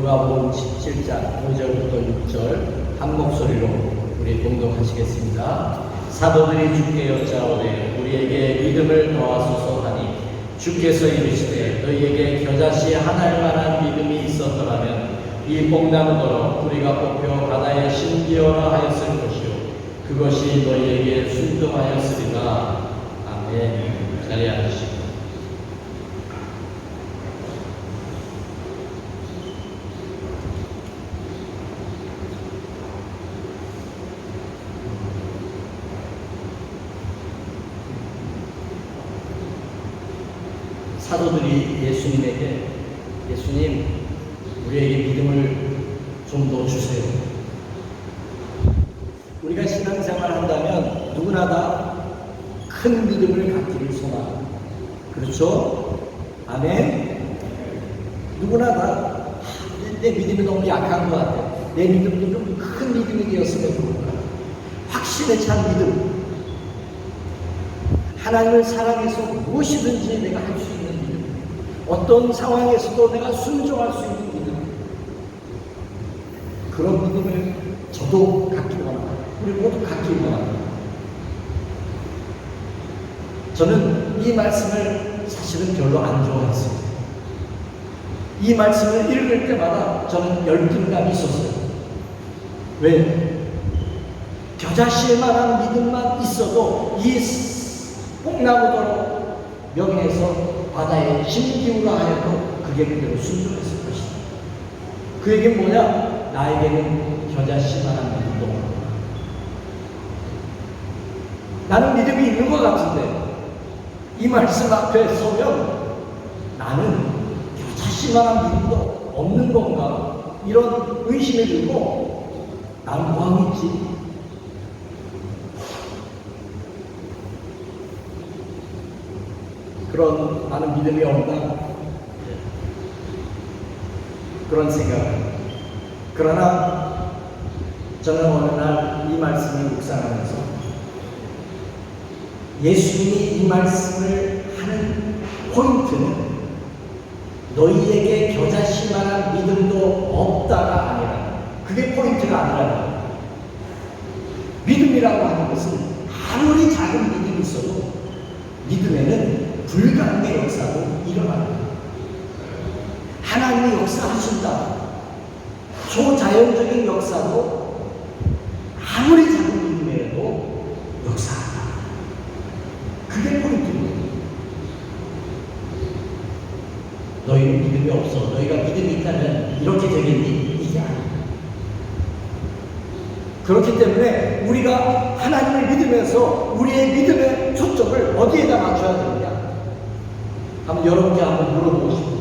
누가복음 17장 5절부터 6절 한 목소리로 우리 공동하시겠습니다. 사도들이 주께 여짜오되 우리에게 믿음을 더하소서 하니 주께서 이르시되 너희에게 겨자씨 하나일 만한 믿음이 있었더라면 이 뽕나무더러 우리가 뽑혀 바다에 심기어라 하였을 것이요. 그것이 너희에게 순종하였으리라. 아멘. 자리에 앉으시고 사도들이 예수님에게 예수님 우리에게 믿음을 좀 더 주세요. 우리가 신앙생활 한다면 누구나 다 큰 믿음을 갖기를 소망합니다. 그렇죠? 아멘. 누구나 다 아, 내, 내 믿음이 너무 약한 것 같아. 내 믿음도 좀 큰 믿음이 되었으면 같아. 확신에 찬 믿음. 하나님을 사랑해서 무엇이든지 내가 할 수 있는 믿음. 어떤 상황에서도 내가 순종할 수 있는 믿음. 그런 믿음을 저도 갖기. 우리 모두 갖기 원합니다. 저는 이 말씀을 사실은 별로 안 좋아했습니다. 이 말씀을 읽을 때마다 저는 열등감이 있었어요. 왜? 겨자씨에 만한 믿음만 있어도 이 뽕나무도로 명예에서 바다에 심기우라 하여도 그게 그대로 순종했을 것이다. 그에게 뭐냐? 나에게는 겨자씨만한 믿음도 없다. 나는 믿음이 있는 것 같은데 이 말씀 앞에 서면 나는 겨자씨만한 믿음도 없는 건가? 이런 의심이 들고 나는 뭐하고 있지? 그런 나는 믿음이 없나? 그런 생각. 그러나 저는 어느 날 이 말씀을 묵상하면서 예수님이 이 말씀을 하는 포인트는 너희에게 겨자씨 만한 믿음도 없다가 아니라 그게 포인트가 아니라 믿음이라고 하는 것은 아무리 작은 믿음이 있어도 믿음에는 불가능의 역사도 일어납니다. 하나님이 역사하신다. 초자연적인 역사도 아무리 작은 믿음에도 역사한다. 그게 포인트입니다. 너희는 믿음이 없어. 너희가 믿음이 있다면 이렇게 되겠니? 이게 아니야. 그렇기 때문에 우리가 하나님을 믿으면서 우리의 믿음의 초점을 어디에다 맞춰야 되느냐? 한번 여러분께 한번 물어보고 싶어요.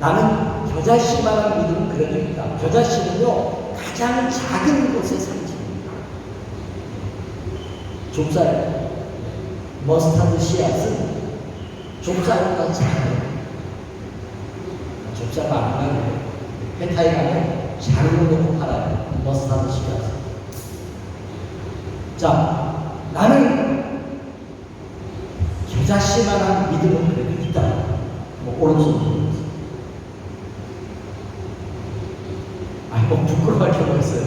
나는 겨자씨만한 믿음은 그런 겁니다. 겨자씨는요, 가장 작은 곳에 상징입니다. 좁쌀, 머스타드 씨앗은 좁쌀보다 작아요. 좁쌀 많으면 회타에 가면 작은 거 놓고 팔아요. 머스타드 씨앗. 자, 나는 겨자씨만한 믿음은 그래도 있다. 뭐 오른손. 아이 뭐 부끄러워할 경우가 있어요.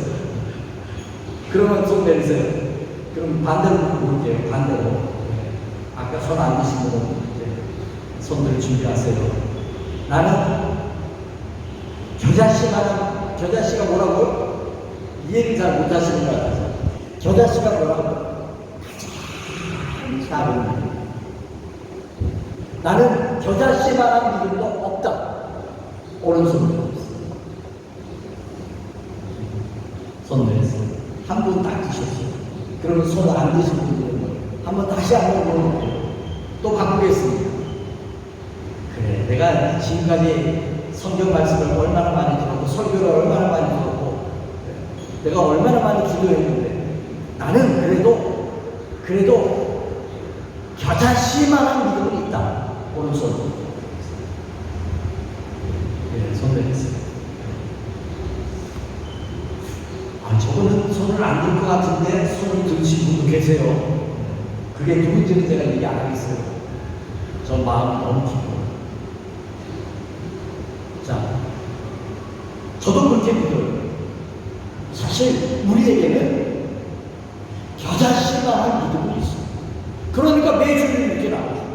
그러면 손 내리세요. 그럼 반대로 볼게요. 반대로. 네. 아까 손 안 드신 분은 손들 준비하세요. 나는 겨자씨만한 겨자씨가 뭐라고요? 이해를 잘 못하시는 것 같아서 겨자씨가 뭐라고? 믿음. 나는 겨자씨만한 믿음도 없다. 오른손 들어보세요. 손 내렸어요. 한분딱 드셨어요. 그러면 손안 드신 분들은? 한번 다시 한번 물어볼게요. 또 바꾸겠습니다. 그래, 내가 지금까지 성경 말씀을 얼마나 많이 들었고, 설교를 얼마나 많이 들었고, 내가 얼마나 많이 기도했는데, 나는 그래도, 그래도 겨자씨만한 믿음은 있다. 오른손. 네, 손 내렸어요. 아, 저거는 손을 안 들 것 같은데 손을 드신 분도 계세요. 그게 누군지는 제가 얘기 안 하겠어요. 저 마음 너무 깊어요. 자, 저도 그렇게 믿어요. 사실 우리에게는 겨자씨만한 믿음이 있어요. 그러니까 매주 이렇게 나오죠.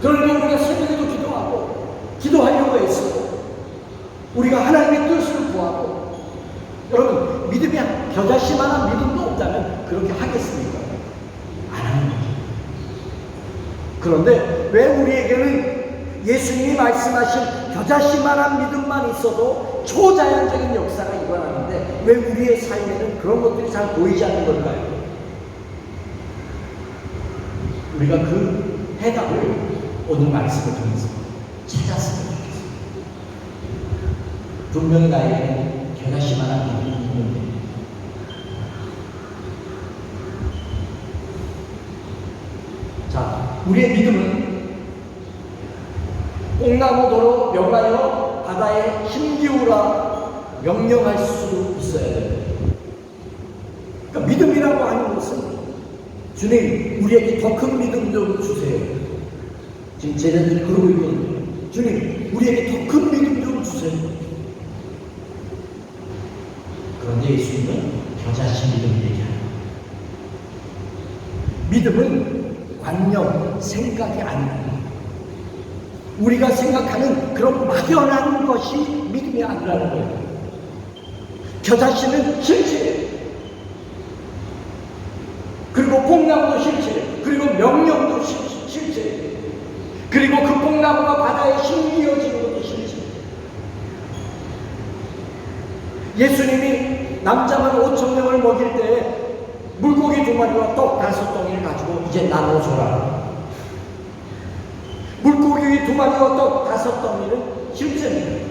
그러니까 우리가 새벽에도 기도하고 기도하려고 했어요. 우리가 하나님의 뜻을 구하고 여러분 믿음이 겨자씨만한 믿음도 없다면 그렇게 하겠습니까? 안 하는 거죠. 그런데 왜 우리에게는 예수님이 말씀하신 겨자씨만한 믿음만 있어도 초자연적인 역사가 일어나는데 왜 우리의 삶에는 그런 것들이 잘 보이지 않는 걸까요? 우리가 그 해답을 오늘 말씀을 통해서 찾았으면 좋겠습니다. 분명히 나에게는 겨자씨만한 믿음이 있는데 자, 우리의 믿음은 뽕나무도로 명하여 바다에 힘기우라 명령할 수 있어야 돼요. 그러니까 믿음이라고 하는 것은 주님, 우리에게 더 큰 믿음 좀 주세요. 지금 제자들이 그러고 있거든요. 주님, 우리에게 더 큰 믿음 좀 주세요. 그런데 예수님은 겨자씨 믿음 얘기합니다. 믿음은 관념, 생각이 아닙니다. 우리가 생각하는 그런 막연한 것이 믿음이 아니라는 거예요. 겨자씨는 실체예요. 그리고 뽕나무도 실체, 그리고 명령도 실- 실체, 그리고 그 뽕나무가 바다에 힘이어지는 것도 실체. 예수님이 남자만 5천 명을 먹일 때 물고기 두 마리와 떡 다섯 덩이를 가지고 이제 나눠줘라. 두 마리와 떡 다섯 덩이는 실제입니다.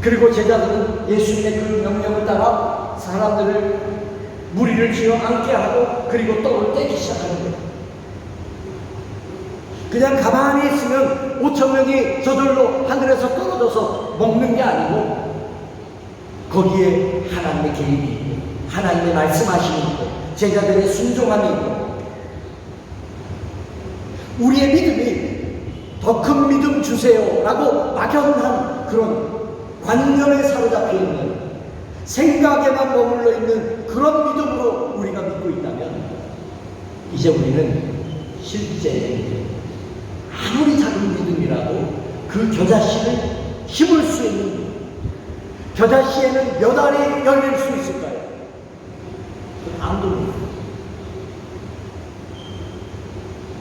그리고 제자들은 예수님의 그 명령을 따라 사람들을 무리를 지어 앉게 하고 그리고 떡을 떼기 시작하는 거예요. 그냥 가만히 있으면 5천 명이 저절로 하늘에서 떨어져서 먹는 게 아니고 거기에 하나님의 개입이 있고 하나님의 말씀하심이 있고 제자들의 순종함이 있고 우리의 믿음이 더 큰 믿음 주세요 라고 막연한 그런 관념에 사로잡혀 있는 생각에만 머물러 있는 그런 믿음으로 우리가 믿고 있다면 이제 우리는 실제 아무리 작은 믿음이라도 그 겨자씨를 심을 수 있는 겨자씨에는 몇 알이 열릴 수 있을까요? 아무도 모릅니다.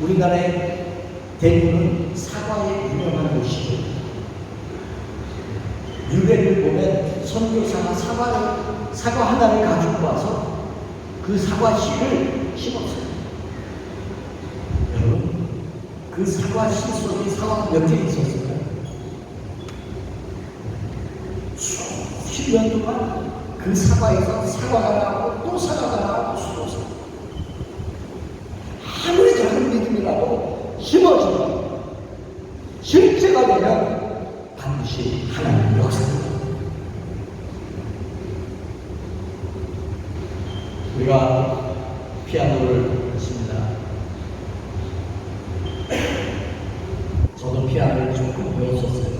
우리나라의 대부분은 사과에 유명한 곳이죠. 유래를 보면 선교사가 사과를, 사과 하나를 가지고 와서 그 사과 씨를 심었어요. 여러분, 그 사과 씨 속에 사과가 몇개 있었을까요? 수십 년 동안 그 사과에서 사과가 나오고 또 사과가 나오고 사과. 아무리 작은 믿음이라도 심어지면 실제가 되면 반드시 하나님의 역사입니다. 우리가 피아노를 했습니다. 저도 피아노를 조금 배웠었어요.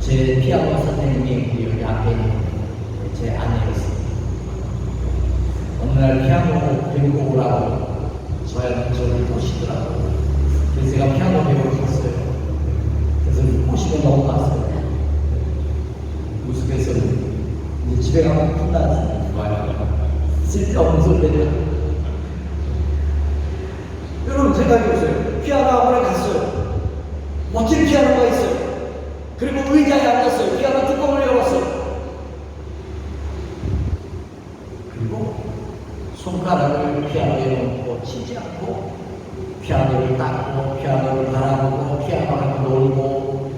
제 피아노 선생님이 여기 앞에 있는 제 아내였어요. 어느 날 피아노 배우고 오라고 저한테 저를 모시더라고요. 그래서 제가 피아노 배우러 갔어요. 그래서 모시고 넘어갔어요. 우스갯소리. 이제 집에 가면 혼나지. 쓸데없는 소리를. 여러분 생각해보세요. 피아노 학원에 갔어요. 멋진 피아노가 있어요. 그리고 의자에 앉았어요. 피아노 뚜껑을 열었어요. 그리고 손가락을 피아노에 놓고 치지 않고 피아노를 닦고 피아노를 바라보고 피아노하고 놀고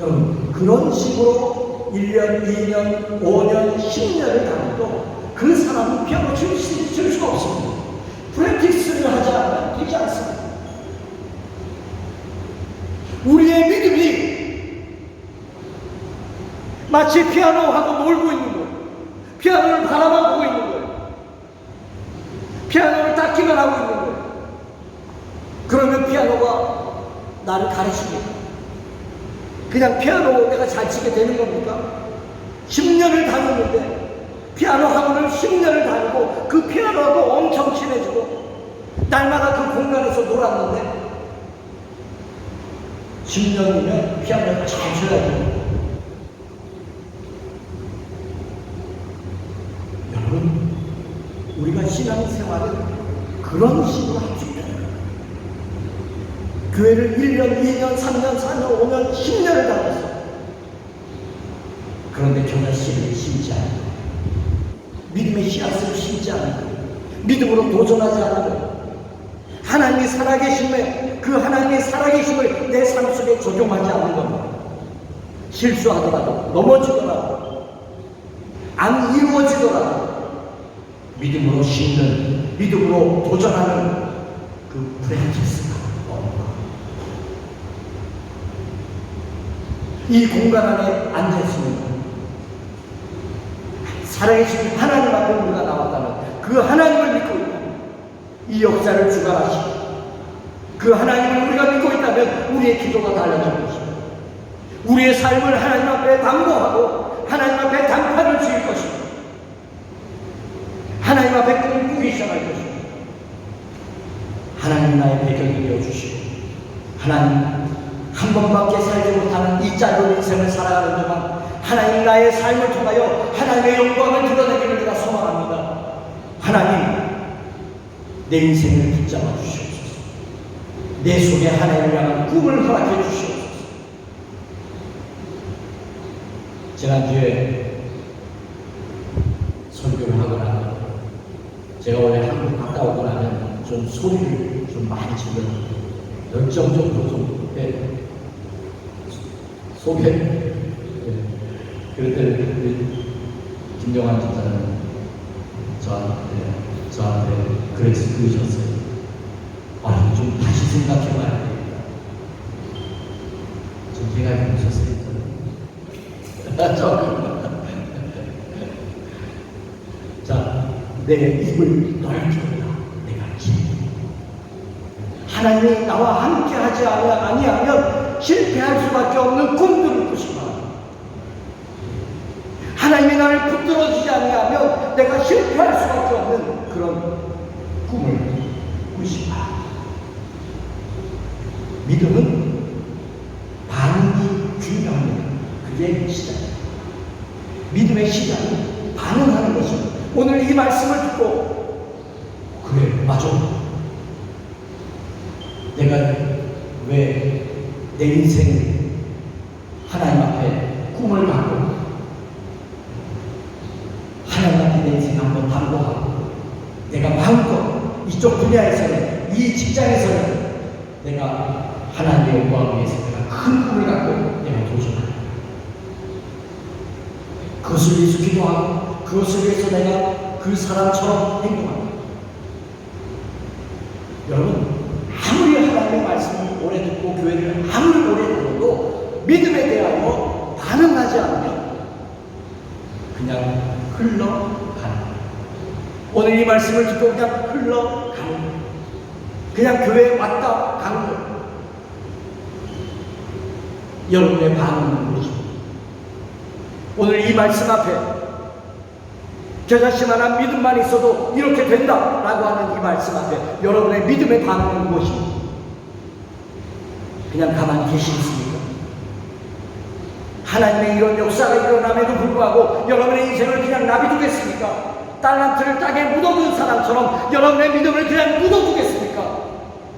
여러분 그런 식으로 1년, 2년, 5년, 10년을 다녀도 그 사람은 피아노 칠, 수, 칠 수가 없습니다. 프랙티스를 하지 않으면 되지 않습니다. 우리의 믿음이 마치 피아노하고 놀고 있는 거예요. 피아노를 바라만 보고 있는 거예요. 피아노를 닦기만 하고 있는 거예요. 그러면 피아노가 나를 가르칩니다. 그냥 피아노 내가 잘 치게 되는 겁니까? 10년을 다녔는데 피아노 학원을 10년을 다니고 그 피아노하고 엄청 친해지고 날마다 그 공간에서 놀았는데 10년이면 피아노를 잘 쳐야지 여러분 우리가 신앙생활을 그런 식으로 할 수 있다는 거예요 교회를 1년, 2년, 3년, 4년, 5년, 10년을 다녔어. 그런데 교회 씨를 심지 않고 믿음의 씨앗을 심지 않고 믿음으로 도전하지 않고 하나님이 살아계심에 그 하나님의 살아계심을 내 삶 속에 적용하지 않는 겁니다. 실수하더라도 넘어지더라도 안 이루어지더라도 믿음으로 심는 믿음으로 도전하는 그 프랙티스가 없는 겁니다. 이 공간 안에 앉아있으면 살아계신 하나님 앞에 우리가 나왔다면 그 하나님을 믿고 있다면 이 역사를 주관하시고 그 하나님을 우리가 믿고 있다면 우리의 기도가 달라질 것입니다. 우리의 삶을 하나님 앞에 담보하고 하나님 앞에 단판을 지을 것입니다. 하나님 앞에 꿈을 꾸기 시작할 것입니다. 하나님 나의 배경이 되어주시고 하나님 한 번밖에 살지 못하는 이 짧은 인생을 살아가는 동안 하나님 나의 삶을 통하여 하나님의 영광을 드러내기를 내가 소망합니다. 하나님 내 인생을 붙잡아 주시옵소서. 내 속에 하나님을 향한 꿈을 허락해 주시옵소서. 지난주에 설교를 하고 나면 제가 원래 한국 갔다 오고 나면 좀 소리를 좀 많이 질러 열정적으로 좀 해. 소개. 예. 그럴 때 김정환 집사는 저한테 저한테 그래서 그러셨어요. 아, 좀 다시 생각해봐야 되겠다. 좀 제가 그러셨어요. 저 자, 내 입을 넓혀라. 내가 지 하나님이 나와 함께 하지 아니하면 실패할 수밖에 없는 꿈들을 꾸시마. 하나님이 나를 붙들어주지 아니하면 내가 실패할 수밖에 없는 그런 꿈을 꾸시마. 믿음은 반응이 중요합니다. 그게 시작입니다. 믿음의 시작은 반응하는 것입니다. 오늘 이 말씀을 듣고 그래 맞아. 내가 왜 내 인생 하나님 앞에 꿈을 갖고 하나님 앞에 내 인생 한번 담보하고 마음껏 이쪽 분야에서는 이 직장에서는 내가 하나님의 영광을 위해서 내가 큰 꿈을 갖고 내가 도전한다. 그것을 위해서 기도하고 그것을 위해서 내가 그 사람처럼 행동한다. 여러분 아무리 하나님의 말씀을 오래 듣고 교회를 아무리 오래 들어도 믿음에 대하여 반응하지 않으면 그냥 흘러가는 오늘 이 말씀을 듣고 그냥 흘러가는 그냥 교회에 왔다 가는 거예요. 여러분의 반응은 무엇입니까? 오늘 이 말씀 앞에 저 자신만한 믿음만 있어도 이렇게 된다 라고 하는 이 말씀 앞에 여러분의 믿음의 반응은 무엇입니까? 그냥 가만히 계시겠습니까? 하나님의 이런 역사가 일어남에도 불구하고 여러분의 인생을 그냥 놔비두겠습니까? 딸란트를 땅에 묻어둔 사람처럼 여러분의 믿음을 그냥 묻어두겠습니까?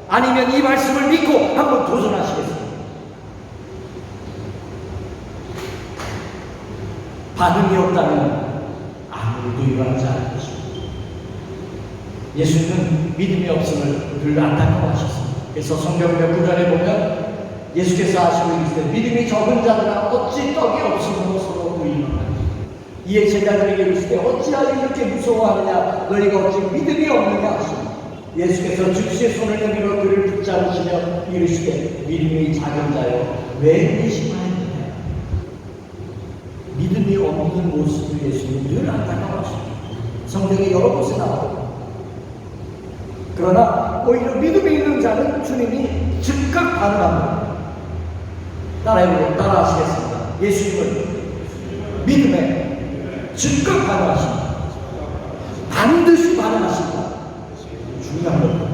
아니면 이 말씀을 믿고 한번 도전하시겠습니까? 반응이 없다면 아무도 일어나지 않을 것입니다. 예수님은 믿음이 없음을 늘 안타까워하셨습니다. 그래서 성경 몇 구절에 보면 예수께서 하시고 이르시되 믿음이 적은 자들아 어찌 떡이 없음으로 서로 부인하느냐 이에 제자들에게 이르시되 어찌하여 이렇게 무서워하느냐 너희가 어찌 믿음이 없느냐 하시니 예수께서 즉시 손을 내밀어 그를 붙잡으시며 이르시되 믿음이 작은 자여 왜 의심하였느냐 믿음이 없는 모습을 예수님은 늘 안타까워하십니다. 성경에 여러 곳에 나와요. 그러나 오히려 믿음이 있는 자는 주님이 즉각 반응합니다. 따라해보고 따라하시겠습니다. 예수님은 믿음에 즉각 반응하십니다. 반드시 반응하십니다. 중요한 겁니다.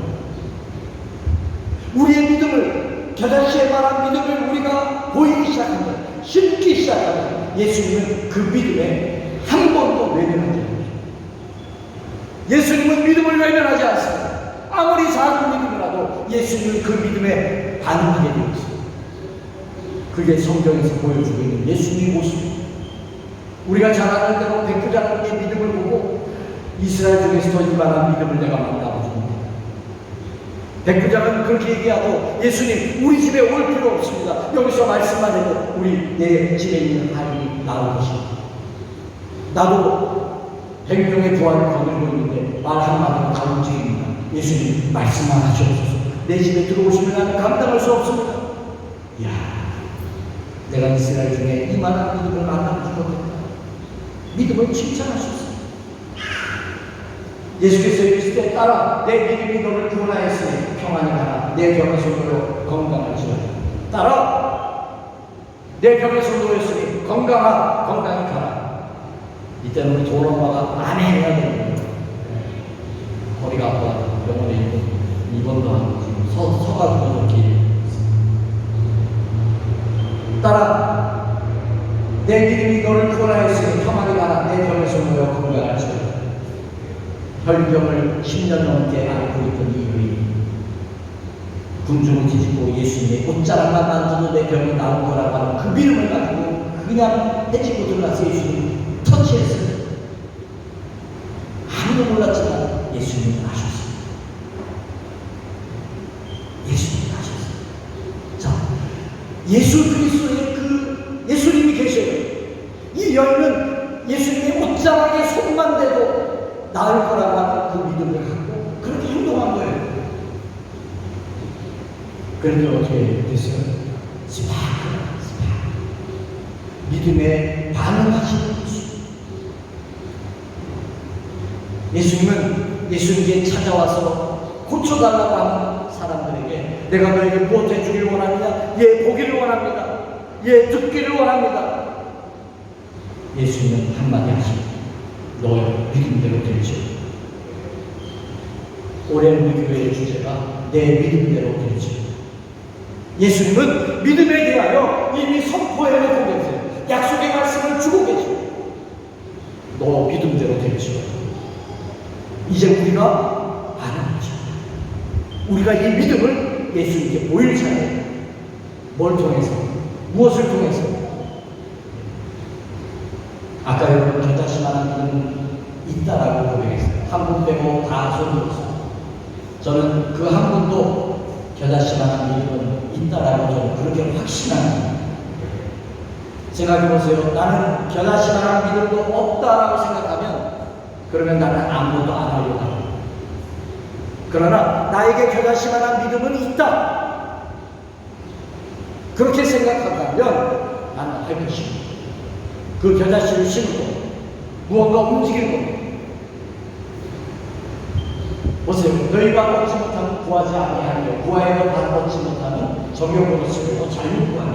우리의 믿음을 겨자씨에 말한 믿음을 우리가 보이기 시작하면 심기 시작하면 예수님은 그 믿음에 한 번도 외면하지 않습니다. 예수님은 믿음을 외면하지 않습니다. 아무리 작은 믿음이라도 예수님은 그 믿음에 반응하게 되어 있습니다. 그게 성경에서 보여주고 있는 예수님의 모습입니다. 우리가 잘하는 대로 백부장의 믿음을 보고 이스라엘 중에서 더 이만한 믿음을 내가 만나보줍니다. 백부장은 그렇게 얘기하고 예수님 우리 집에 올 필요 없습니다. 여기서 말씀만 해도 우리 내 집에 있는 아이 나올 것입니다. 나도 백명의 부활을 거들고 있는데 말 한마디로 다 움직입니다. 예수님 말씀만 하시옵소서. 내 집에 들어오시면 나는 감당할 수 없습니다. 이야, 내가 이스라엘 중에 이만한 믿음을 만나고 죽었다. 믿음을 칭찬하셨습니다. 예수께서 이르실 때 따라 내 믿음이 너를 구원하였으니 평안히 가라. 내 병에서 놓여 건강할지어다 따라 내 병에서 놓였으니 건강하 건강히 가라. 이때는 우리 도로마가 안 해야 되는 거예요 허리가 아파 병원에 입원도 하고 지금 서, 서가지고 저기 따라 내 믿음이 너를 구원하였으니 평안히 가라 내 병에서 놓여 건강할지어다 혈병을 10년 넘게 앓고 있던 이유이 군중을 뒤집고 예수님의 옷자락만 만져도 내 병이 나온 거라고 하는 그 믿음을 가지고 그냥 해치고 들어가서 예수님 터치했어요. 아무도 몰랐지만 예수님은 아셨어요. 예수님은 아셨어요. 자, 예수 그리스도의 그 예수님이 계셔요. 이 여인은 예수님의 옷자락에 손만 대도 나을 거라고 하는 그 믿음을 갖고 그렇게 행동한 거예요. 그런데 어떻게 됐어요? 스파크, 스파크. 믿음에 반응하시는 예수. 예수님은 예수님께 찾아와서 고쳐달라고 하는 사람들에게 내가 너에게 무엇 해주기를 원하느냐? 예, 보기를 원합니다. 예, 듣기를 원합니다. 예수님은 한마디 하십니다. 너의 믿음대로 될지. 올해 우리 교회의 주제가 내 믿음대로 될지. 예수님은 믿음에 대하여 이미 선포해놓고 계세요. 약속의 말씀을 주고 계시고. 너 믿음대로 될지. 이제 우리가 반응하죠. 우리가 이 믿음을 예수님께 보일 차례. 뭘 통해서? 무엇을 통해서? 아까 여러분 겨자씨만한 믿음은 있다라고 고백했어요. 한 분 빼고 다 손들었어요. 저는 그 한 분도 겨자씨만한 믿음은 있다라고 저는 그렇게 확신합니다. 생각해보세요. 나는 겨자씨만한 믿음도 없다라고 생각하면 그러면 나는 아무것도 안 하려고 합니다. 그러나 나에게 겨자씨만한 믿음은 있다. 그렇게 생각한다면 나는 할 것입니다. 그 겨자씨를 심고 무언가 움직일 겁니다. 보세요. 너희가 얻지 못하면 구하지 아니하며 구하여 다 얻지 못하면 정욕으로 쓰고 잘못 구하는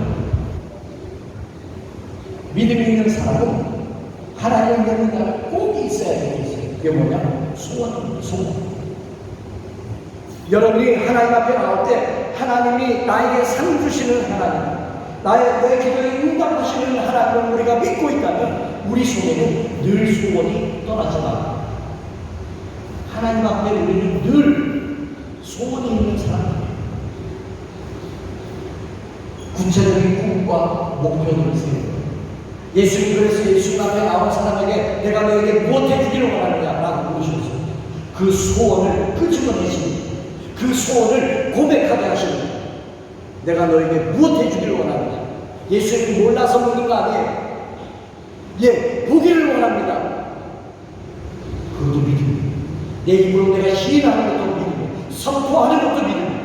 믿음이 있는 사람은 하나님 되는 날꼭 있어야 있어요. 그게 뭐냐? 소원입니다. 소원. 여러분이 하나님 앞에 나올 때 하나님이 나에게 상 주시는 하나님, 나의 내 기도에 응답하시는 하나님을 우리가 믿고 있다면 우리 속에는 늘 소원이 떠나지 않아. 하나님 앞에 우리는 늘 소원이 있는 사람입니다. 구체적인 꿈과 목표를 세우고 예수님 그래서 예수님 앞에 나온 사람에게 내가 너에게 무엇 해주기를 원하느냐 라고 물으셨어요. 그 소원을 끄집어내십니다. 그 소원을 고백하게 하십니다. 내가 너에게 무엇 해주기를 원하느냐? 예수님 몰라서 묻는 거 아니에요. 예, 보기를 원합니다. 그것도 믿음. 내 입으로 내가 시인하는 것도 믿음. 선포하는 것도 믿음.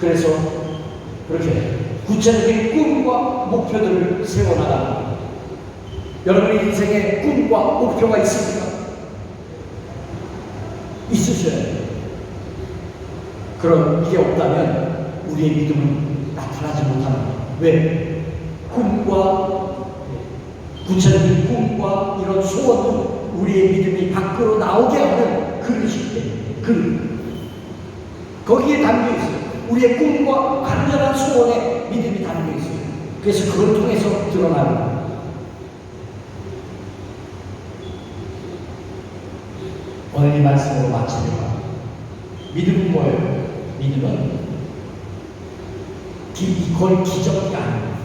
그래서 그렇게 구체적인 꿈과 목표들을 세워나가는 거예요. 여러분의 인생에 꿈과 목표가 있습니까? 있으셔야 돼요. 그럼 이게 없다면 우리의 믿음은 나타나지 거예요. 왜? 꿈과 구체적인 꿈과 이런 소원은 우리의 믿음이 밖으로 나오게 하는 그릇이기 때문에 그릇. 거기에 담겨 있어요. 우리의 꿈과 간절한 소원에 믿음이 담겨 있어요. 그래서 그걸 통해서 드러나는 거예요. 오늘 이 말씀으로 마치려고 믿음은 뭐예요? 믿음은 기, 거의 기적이 아니에요.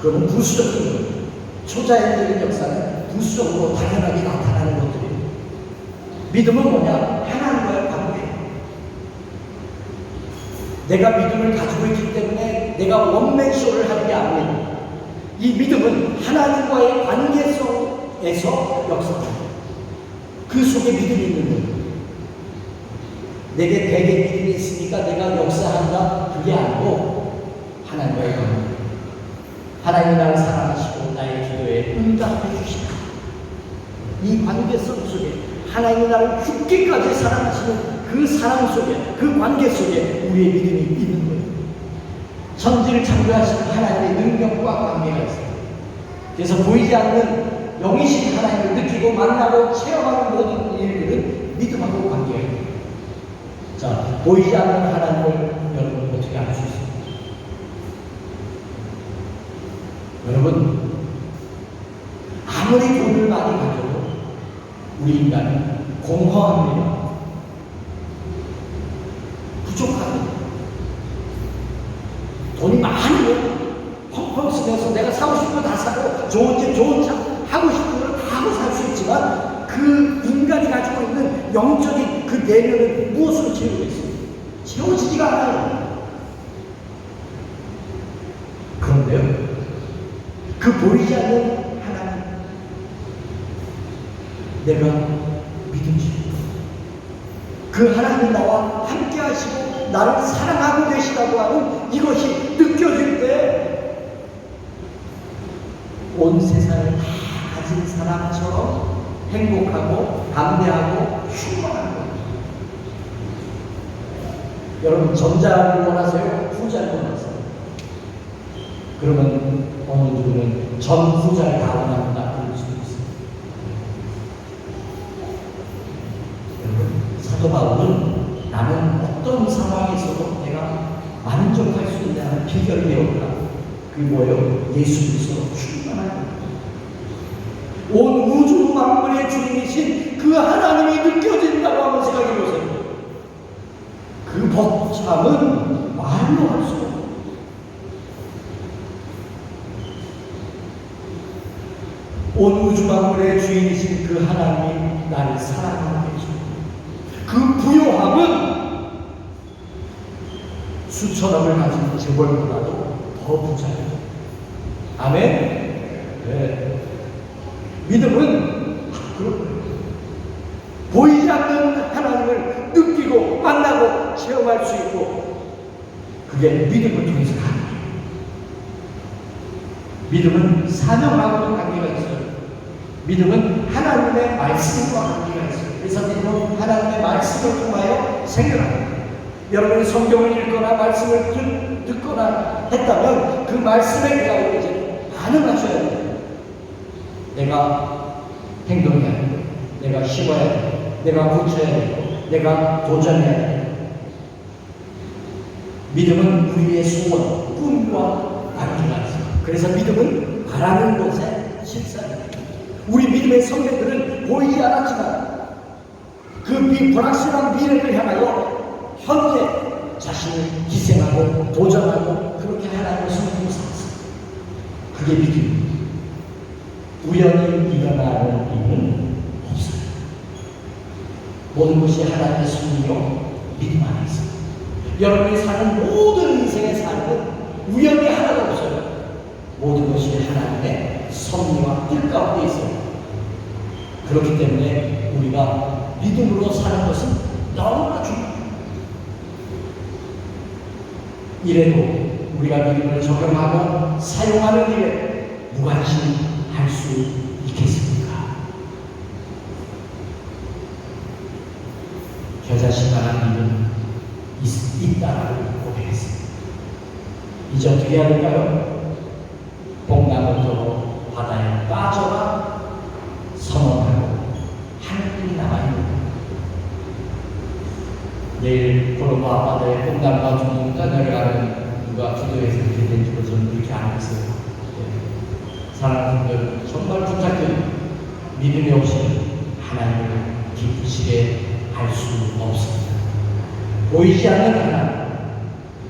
그건 부수적인 거예요. 초자연적인 역사는 부수적으로 당연하게 나타나는 것들이에요. 믿음은 뭐냐? 하나님과의 관계. 내가 믿음을 가지고 있기 때문에 내가 원맨쇼를 하는 게 아니에요. 이 믿음은 하나님과의 관계성에서 역사합니다. 그 속에 믿음이 있는 거예요. 내게 대개 믿음이 있으니까 내가 역사한다. 그게 아니고 하나님과의 관계. 하나님이 나를 사랑하시고 나의 기도에 응답해 주시다. 이 관계성 속에 하나님이 나를 죽기까지 사랑하시는 그 사랑 속에 그 관계 속에 우리의 믿음이 있는 거예요. 천지를 창조하신 하나님의 능력과 관계가 있어요. 그래서 보이지 않는 영이신 하나님을 느끼고 만나고 체험하는 모든 일들은 믿음하고 관계가 있어요. 자, 보이지 않는 하나님을 여러분 어떻게 알 수 있습니까? 여러분, 아무리 돈을 많이 가져도 우리 인간은 공허합니다. 부족합니다. 돈이 많으면 펑펑 쓰면서 내가 사고 싶은 거 다 사고 좋은 집, 좋은 차, 하고 싶은 걸 다 하고 살 수 있지만 그 인간이 가지고 있는 영적인 그 내면을 무엇으로 채우고 있습니까? 채워지지가 않아요. 그런데요, 그 보이지 않는 하나님, 내가 믿음직고 그 하나님 나와 함께 하시고 나를 사랑하고 계시다고 하는 이것이 느껴질 때 온 세상을 다 가진 사람처럼 행복하고 담대하고 충만한 거예요. 여러분 전자를 원하세요? 후자를 원하세요? 그러면 어느 누구는 전 후자를 다 원합니다. 그럴 수도 있어요. 사도 바울은 나는 어떤 상황에서도 내가 만족할 수 있다는 비결이 배웠다. 그게 뭐예요? 예수 그리스도 충만한. 온 우주 만물의 주인이신 그 하나님이 느껴진다고 한번 생각해 보세요. 그 벅참은 말로 할 수 없어요. 온 우주 만물의 주인이신 그 하나님이 나를 사랑하고 계십니다. 그 부요함은 수천억을 가진 재벌보다도 더 부자예요. 아멘? 네. 믿음은 그런 거예요. 보이지 않는 하나님을 느끼고 만나고 체험할 수 있고 그게 믿음을 통해서 가능해요. 믿음은 사명하고도 관계가 있어요. 믿음은 하나님의 말씀과 관계가 있어요. 그래서 믿음은 하나님의 말씀을 통하여 생겨납니다. 여러분이 성경을 읽거나 말씀을 듣, 듣거나 했다면 그 말씀에 대하여 이제 반응하셔야 돼요. 내가 행동해야 되고, 내가 쉬어야 되고, 내가 고쳐야 되고, 내가 도전해야 되고. 믿음은 우리의 소원, 꿈과 관계가 있어요. 그래서 믿음은 바라는 곳에 실상입니다. 우리 믿음의 선배들은 보이지 않았지만 그 미, 불확실한 미래를 향하여 현재 자신을 희생하고 도전하고 그렇게 하나님을 섬기고 살았어요. 그게 믿음입니다. 우연히 일어나는 일은 없어요. 모든 것이 하나님의 섭리요 믿음 안에 있어요. 여러분이 사는 모든 인생의 삶은 우연이 하나도 없어요. 모든 것이 하나님의 섭리와 뜻 가운데 있어요. 그렇기 때문에 우리가 믿음으로 사는 것은 너무나 중요합니다. 이래도 우리가 믿음을 적용하고 사용하는 일에 무관심할 수 있겠습니까? 겨자씨만한 믿음 있, 있다라고 고백했습니다. 이제 어떻게 해야 될까요? 들어 바다에 빠져라 선언하고 하늘이 남아있는. 내일 코로나 앞바다에 뽕담과 중 국과 내려가는 누가 주도해서 이렇게 된 줄로 저는 그렇게 알고 있어요. 네. 사랑하는 분들 정말 부탁드립니다. 믿음이 없이 하나님을 기쁘시게 할 수 없습니다. 보이지 않는 하나님,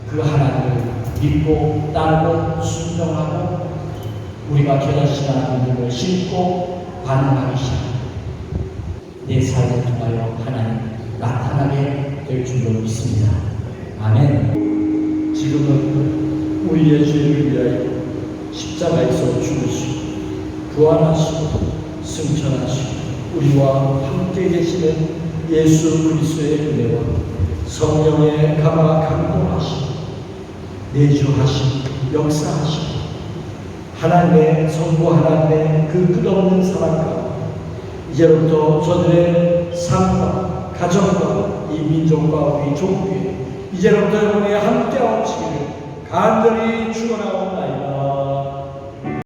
그 하나님을 믿고 따르고 순종하고 우리가 전하시는 믿음을 신고 반응하기 시작합니다. 내 삶을 통하여 하나님 나타나게 될 줄로 믿습니다. 아멘. 지금은 우리의 죄를 위하여 십자가에서 죽으시고 부활하시고 승천하시고 우리와 함께 계시는 예수 그리스도의 은혜와 성령의 감화 감동하시고 내주하시고 역사하시고 하나님의 성부 하나님의 그 끝없는 사랑 가운데 이제부터 저들의 삶과 가정과 이 민족과 우리 조국에 이제로부터 영원히 함께 하옵시기를 간절히 축원하옵나이다.